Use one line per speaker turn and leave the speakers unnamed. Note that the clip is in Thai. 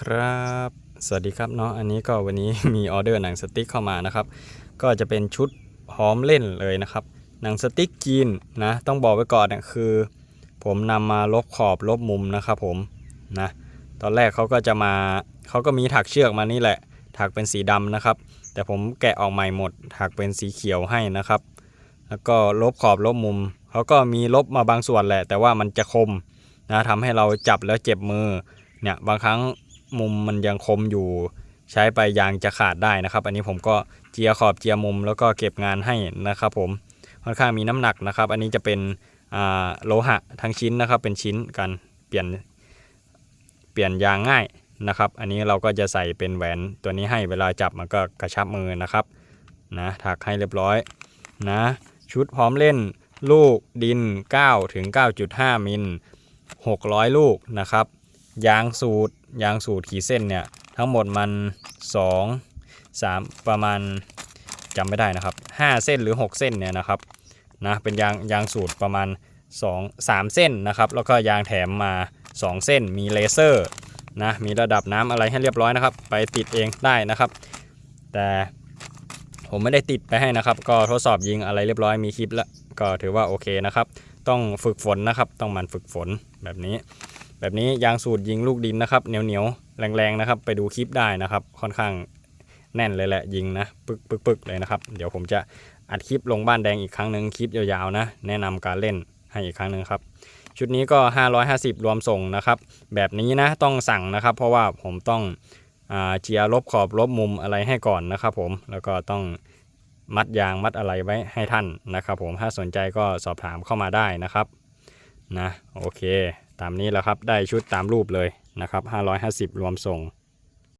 ครับ สวัสดีครับเนาะ อันนี้ก็วันนี้มีออเดอร์หนังสติ๊กเข้ามานะครับ ก็จะเป็นชุดพร้อมเล่นเลยนะครับ หนังสติ๊กจีนนะ ต้องบอกไว้ก่อนเนี่ยคือ ผมนำมาลบขอบลบมุมนะครับผม นะ ตอนแรกเขาก็จะมา เขาก็มีถักเชือกมานี่แหละ ถักเป็นสีดำนะครับ แต่ผมแกะออกใหม่หมด ถักเป็นสีเขียวให้นะครับ แล้วก็ลบขอบลบมุม เขาก็มีลบมาบางส่วนแหละ แต่ว่ามันจะคมนะทำให้เราจับแล้วเจ็บมือ เนี่ย บางครั้ง มุมมันยังคมอยู่ใช้ไปยางจะขาดได้นะครับ อันนี้ผมก็เจียขอบเจียมุมแล้วก็เก็บงานให้นะครับ ผมค่อนข้างมีน้ำหนักนะครับ อันนี้จะเป็นโลหะทั้งชิ้นนะครับ เป็นชิ้นกันเปลี่ยนเปลี่ยนยางง่ายนะครับ อันนี้เราก็จะใส่เป็นแหวนตัวนี้ให้เวลาจับมันก็กระชับมือนะครับนะถักให้เรียบร้อยนะชุดพร้อมเล่นลูกดิน9ถึง9.5มิล600 ลูกนะครับ ยางสูตรยางสูตรขีดเส้นเนี่ยทั้งหมดมัน 2 3 ประมาณจำไม่ได้นะครับ 5 เส้นหรือ 6 เส้นเนี่ยนะครับนะเป็นยางยางสูตรประมาณ 2 3 เส้นนะครับ แล้วก็ยางแถมมา 2 เส้นมีเลเซอร์นะมีระดับน้ำอะไรให้เรียบร้อยนะครับ ไปติดเองได้นะครับ แต่ผมไม่ได้ติดไปให้นะครับ ก็ทดสอบยิงอะไรเรียบร้อยมีคลิปแล้วก็ถือว่าโอเคนะครับ ต้องฝึกฝนนะครับ ต้องมันฝึกฝนแบบนี้ แบบนี้ยางสูตรยิงลูกดินนะครับเหนียวเหนียวแรงๆนะครับ ไปดูคลิปได้นะครับ ค่อนข้างแน่นเลยแหละยิงนะปึกปึกปึกเลยนะครับ เดี๋ยวผมจะอัดคลิปลงบ้านแดงอีกครั้งหนึ่งคลิปยาวๆนะ แนะนำการเล่นให้อีกครั้งหนึ่งครับ ชุดนี้ก็ 550 รวมส่งนะครับ แบบนี้นะต้องสั่งนะครับ เพราะว่าผมต้องเจียรลบขอบลบมุมอะไรให้ก่อนนะครับ ผมแล้วก็ต้องมัดยางมัดอะไรไว้ให้ท่านนะครับ ผมถ้าสนใจก็สอบถามเข้ามาได้นะครับ นะโอเค ตามนี้แล้วครับได้ชุดตามรูปเลยนะครับ550 รวมส่ง